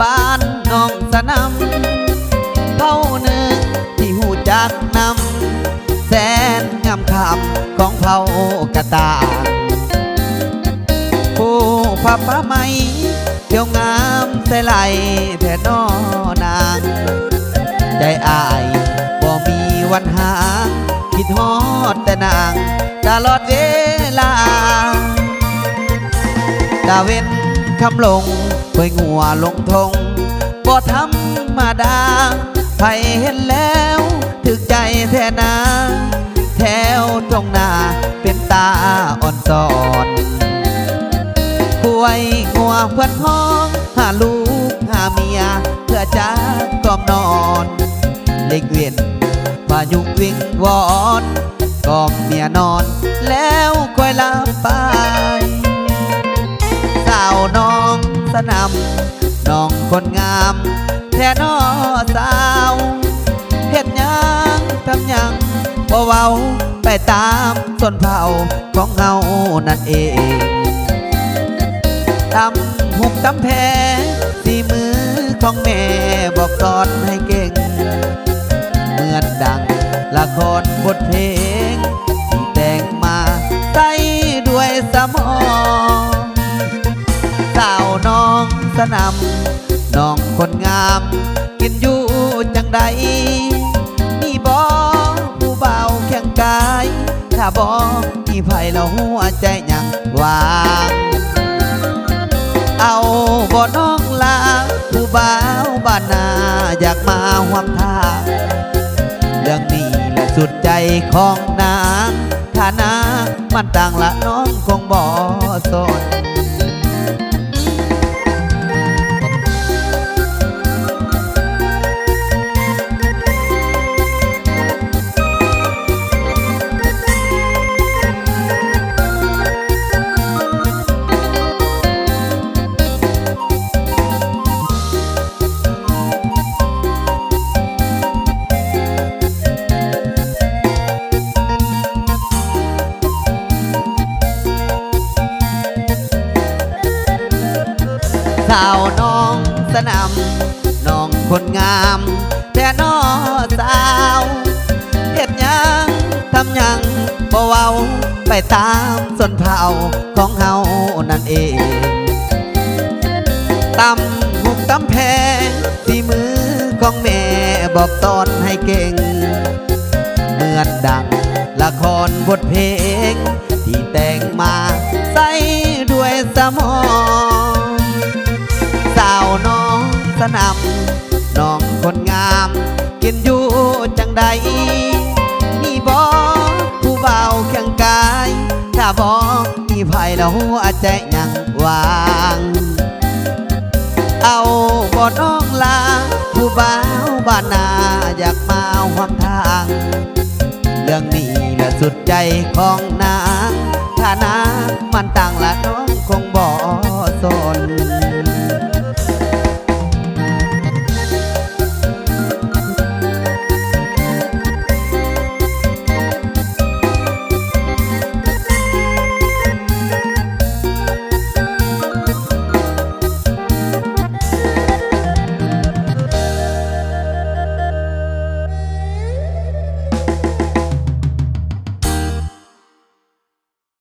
น้องเผ่าหนึ่งที่หูจักนำแสนงามคำของเผ่ากระตางผู้พับผ้าไหมเที่ยวงามใส่ไหลแท่นอนาง ใจอายบ่มีวันห่างคิดฮอดแต่นาง ตลอดเวลาดาเว้นคำลง เพื่องัวลงทงบ่ธรรมดาใครเห็นแล้วถึกใจแท่นา แถวตรงหน้าเป็นตาอ่อนสอนป่วยงัวเพื่อนพ้องหาลูกหาเมีย เพื่อจะกล่อมนอนเล็กเวียนพายุวิ่งวอนกล่อมเมียนอน แล้วค่อยลับไปสาวนอง สนำน้องคนงามแท่นอสาวเฮ็ดยังทำยังบ่เว้าไปตามส่วนเผาของเฮานั่นเองตำหุบตำแพสีมือของแม่บอกสอนให้เก่ง เหมือนดังละครบทเพลง สนำน้องคนงาม กินอยู่จังใดมีบอผู้เบาเคียงกาย ถ้าบอมีไผ่เราหัวใจยังวางเอาบ่น้องลาผู้บ่าวบ้านนาอยากมาหวมทางเรื่องนี้แหละสุดใจของนางฐานะมันต่างละน้องคงบ่สน สาวน้องสนำน้องคนงาม แต่น้อสาวเฮ็ดยังทำยังบ่เว้าไปตามส่วนเผาของเฮานั่นเองตำหุกตำแพที่มือของแม่บอกสอนให้เก่ง เหมือนดังละครบทเพลง กินอยู่จังใดมีบอผู้เบาเคียงกาย ถ้าบอมีไผ่แล้วหัวใจยังวาง เอาบ่น้องลา ผู้เบาบ้านนาอยากมาหวมทาง เรื่องนี้แหละสุดใจของนางฐานะมันต่างละน้องคงบอก